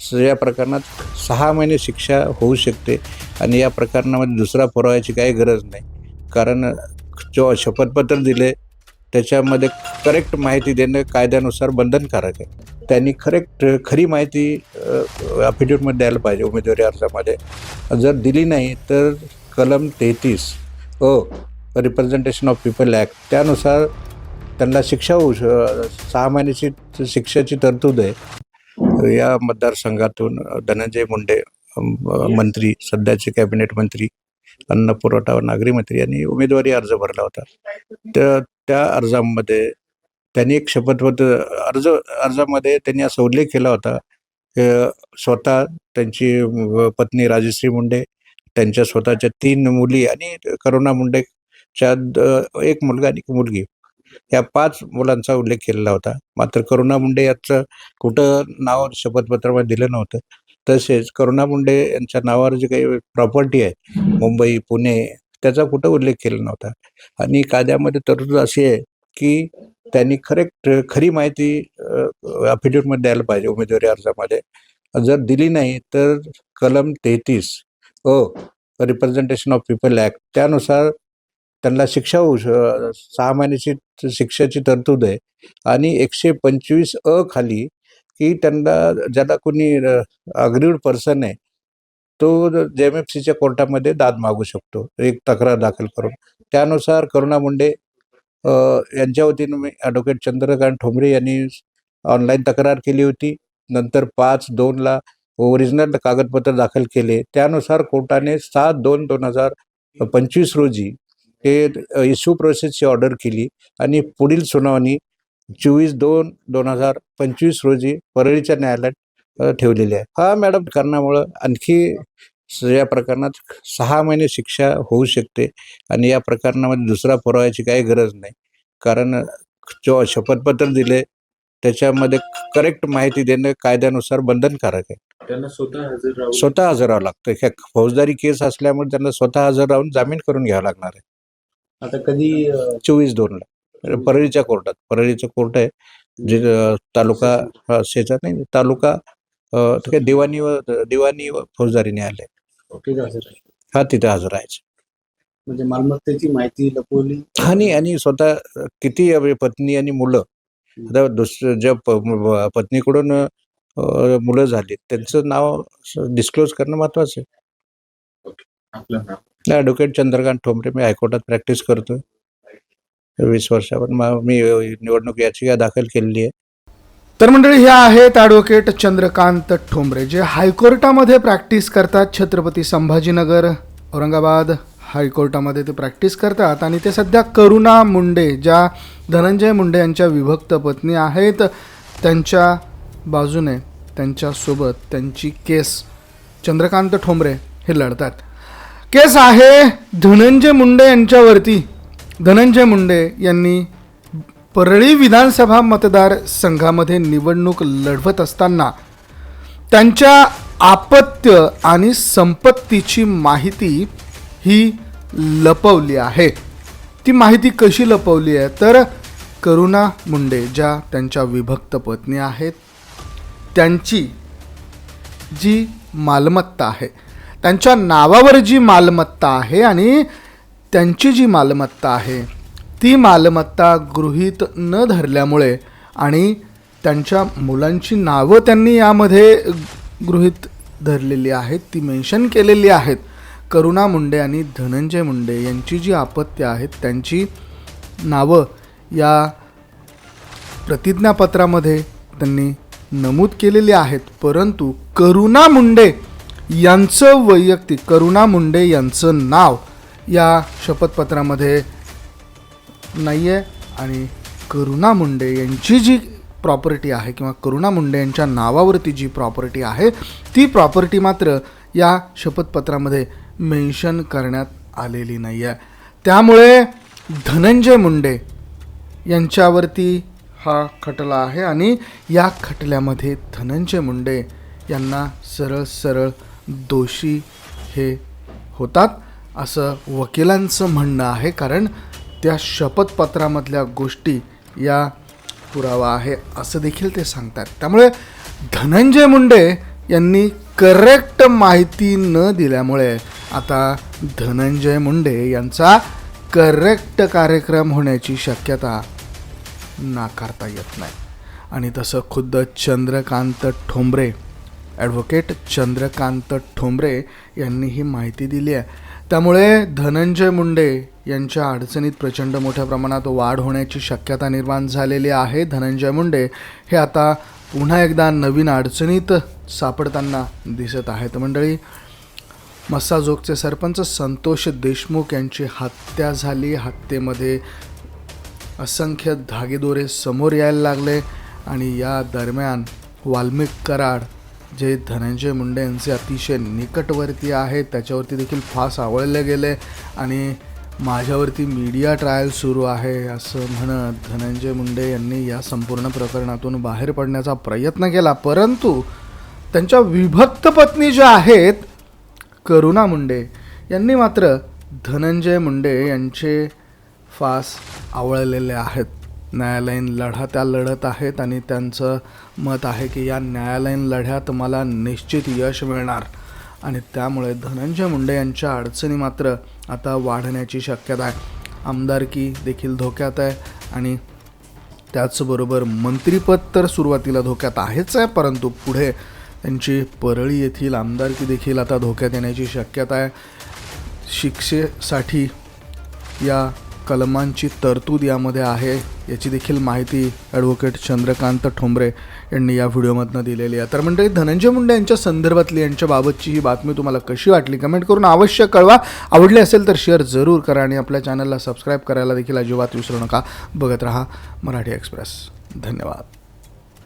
या प्रकरणात सहा महिने शिक्षा होऊ शकते आणि या प्रकरणामध्ये दुसरा पुराव्याची काही गरज नाही. कारण जो शपथपत्र दिले त्याच्यामध्ये करेक्ट माहिती देणं कायद्यानुसार बंधनकारक आहे. त्यांनी करेक्ट खरी माहिती अफिडेविटमध्ये द्यायला पाहिजे उमेदवारी अर्जामध्ये. जर दिली नाही तर कलम तेहतीस अ रिप्रेझेंटेशन ऑफ पीपल ॲक्ट त्यानुसार त्यांना शिक्षा होऊ श सहा महिन्याची शिक्षेची तरतूद आहे. या मतदारसंघातून धनंजय मुंडे मंत्री सध्याचे कॅबिनेट मंत्री अन्न पुरवठा व नागरी मंत्री यांनी उमेदवारी अर्ज भरला होता. त्या त्या अर्जामध्ये त्यांनी एक शपथपत्र अर्ज अर्जामध्ये त्यांनी असा उल्लेख केला होता की स्वतः त्यांची पत्नी राजश्री मुंडे त्यांच्या स्वतःच्या तीन मुली आणि करुणा मुंडेच्या एक मुलगा आणि एक मुलगी. या पाच मुलांचा उल्लेख केलेला होता. मात्र करुणा मुंडे यांचं कुठं नाव शपथपत्रामध्ये दिलं नव्हतं. तसेच करुणा मुंडे यांच्या नावावर जी काही प्रॉपर्टी आहे मुंबई पुणे त्याचा कुठं उल्लेख केला नव्हता. आणि कायद्यामध्ये तरतूद अशी आहे की त्यांनी खरे खरी माहिती अफिडेविटमध्ये द्यायला पाहिजे उमेदवारी अर्जामध्ये. जर दिली नाही तर कलम तेहतीस अ रिप्रेझेंटेशन ऑफ पीपल ॲक्ट त्यानुसार त्यांना शिक्षा होऊ श सहा महिन्याची शिक्षेची तरतूद आहे. आणि एकशे पंचवीस अ खाली की त्यांना ज्याला कोणी अग्रीड पर्सन आहे तो जे एम एफ सीच्या कोर्टामध्ये दाद मागू शकतो. एक तक्रार दाखल करून. त्यानुसार करुणा मुंडे यांच्या वतीनं मी ॲडव्होकेट चंद्रकांत ठोंबरे यांनी ऑनलाईन तक्रार केली होती. नंतर पाच दोनला ओरिजिनल कागदपत्र दाखल केले. त्यानुसार कोर्टाने सात दोन दोन हजार पंचवीस रोजी हे इश्यू प्रोसेसची ऑर्डर केली आणि पुढील सुनावणी चोवीस दोन दोन हजार पंचवीस रोजी परळीच्या न्यायालयात ठेवलेली आहे. हा मॅडम कारणामुळं आणखी या प्रकरणात सहा महिने शिक्षा होऊ शकते आणि या प्रकरणामध्ये दुसरा पुराव्याची काही गरज नाही. कारण जो शपथपत्र दिले त्याच्यामध्ये करेक्ट माहिती देणं कायद्यानुसार बंधनकारक आहे. त्यांना स्वतः हजर राहून स्वतः हजर राहावं लागतं. फौजदारी केस असल्यामुळे त्यांना स्वतः हजर राहून जामीन करून घ्यावं लागणार आहे. आता कधी चोवीस दोनला परळीच्या कोर्टात. परळीचं कोर्ट आहे जे तालुका शेजार नाही तालुका दिवाणी व दिवाणी व फौजदारी न्यायालय तिथे हजर आहे हा तिथे हजर राहायचं. म्हणजे मालमत्तेची माहिती लपवली? आणि आणि स्वतः किती पत्नी आणि मुलं. आता दुसरं ज्या पत्नीकडून मुलं झाली त्यांचं नाव डिस्क्लोज करणं महत्वाचं आहे. ॲडव्होकेट चंद्रकांत ठोंबरे मी हायकोर्टात प्रॅक्टिस करतोय. वीस वर्षावर. म- मी निवडणूक याचिका दाखल केलेली आहे. तर मंडळी हे आहेत ॲडव्होकेट चंद्रकांत ठोंबरे जे हायकोर्टामध्ये प्रॅक्टिस करतात छत्रपती संभाजीनगर औरंगाबाद हायकोर्टामध्ये ते प्रॅक्टिस करतात. आणि ते सध्या करुणा मुंडे ज्या धनंजय मुंडे यांच्या विभक्त पत्नी आहेत त्यांच्या बाजूने त्यांच्यासोबत त्यांची केस चंद्रकांत ठोंबरे हे लढतात. केस आहे धनंजय मुंडे यांच्यावरती. धनंजय मुंडे यांनी परळी विधानसभा मतदारसंघामध्ये निवडणूक लढवत असताना त्यांच्या आपत्य आणि संपत्तीची माहिती ही लपवली आहे. ती माहिती कशी लपवली आहे? तर करुणा मुंडे ज्या त्यांच्या विभक्त पत्नी आहेत त्यांची जी मालमत्ता आहे त्यांच्या नावावर जी मालमत्ता आहे आणि त्यांची जी मालमत्ता आहे ती मालमत्ता गृहीत न धरल्यामुळे आणि त्यांच्या मुलांची नावं त्यांनी यामध्ये गृहीत धरलेली आहेत ती मेन्शन केलेली आहेत. करुणा मुंडे आणि धनंजय मुंडे यांची जी आपत्ती आहेत त्यांची नावं या प्रतिज्ञापत्रामध्ये त्यांनी नमूद केलेली आहेत. परंतु करुणा मुंडे यांचं वैयक्तिक करुणा मुंडे यांचं नाव या शपथपत्रामध्ये नाही आहे आणि करुणा मुंडे यांची जी प्रॉपर्टी आहे किंवा करुणा मुंडे यांच्या नावावरती जी प्रॉपर्टी आहे ती प्रॉपर्टी मात्र या शपथपत्रामध्ये मेन्शन करण्यात आलेली नाही आहे त्यामुळे धनंजय मुंडे यांच्यावरती हा खटला आहे आणि या खटल्यामध्ये धनंजय मुंडे यांना सरळ सरळ दोषी हे होतात असं वकिलांचं म्हणणं आहे कारण त्या शपथपत्रामधल्या गोष्टी या पुरावा आहे असं देखील ते सांगतात. त्यामुळे धनंजय मुंडे यांनी करेक्ट माहिती न दिल्यामुळे आता धनंजय मुंडे यांचा करेक्ट कार्यक्रम होण्याची शक्यता नाकारता येत नाही. आणि तसं खुद्द चंद्रकांत ठोंबरे ॲडव्होकेट चंद्रकांत ठोंबरे यांनी ही माहिती दिली आहे. त्यामुळे धनंजय मुंडे यांच्या अडचणीत प्रचंड मोठ्या प्रमाणात वाढ होण्याची शक्यता निर्माण झालेली आहे. धनंजय मुंडे हे आता पुन्हा एकदा नवीन अडचणीत सापडताना दिसत आहेत. मंडळी मस्साजोगचे सरपंच संतोष देशमुख यांची हत्या झाली. हत्येमध्ये असंख्य धागेदोरे समोर यायला लागले आणि या दरम्यान वाल्मिक कराड जे धनंजय मुंडे यांचे अतिशय निकटवर्ती आहेत त्याच्यावरती देखील फास आवळले गेले आणि माझ्यावरती मीडिया ट्रायल सुरू आहे असं म्हणत धनंजय मुंडे यांनी या संपूर्ण प्रकरणातून बाहेर पडण्याचा प्रयत्न केला. परंतु त्यांच्या विभक्त पत्नी ज्या आहेत करुणा मुंडे यांनी मात्र धनंजय मुंडे यांचे फास आवळलेले आहेत. न्यायालयीन लढा त्या लढत आहेत आणि त्यांचं मत आहे की या न्यायालयीन लढ्यात मला निश्चित यश मिळणार. आणि त्यामुळे धनंजय मुंडे यांच्या अडचणी मात्र आता वाढण्याची शक्यता आहे. आमदारकी देखील धोक्यात आहे आणि त्याचबरोबर मंत्रीपद तर सुरुवातीला धोक्यात आहेच आहे परंतु पुढे त्यांची परळी येथील आमदारकी देखील आता धोक्यात येण्याची शक्यता आहे. शिक्षेसाठी या कलमांची तरतूद यामध्ये आहे याची देखील माहिती ॲडव्होकेट चंद्रकांत ठोंबरे यांनी या व्हिडिओमधनं दिलेली आहे. तर म्हणजे धनंजय मुंडे यांच्या संदर्भातली यांच्याबाबतची ही बातमी तुम्हाला कशी वाटली? कमेंट करून अवश्य कळवा. आवडली असेल तर शेअर जरूर करा आणि आपल्या चॅनलला सबस्क्राईब करायला देखील अजिबात विसरू नका. बघत रहा मराठी एक्सप्रेस धन्यवाद.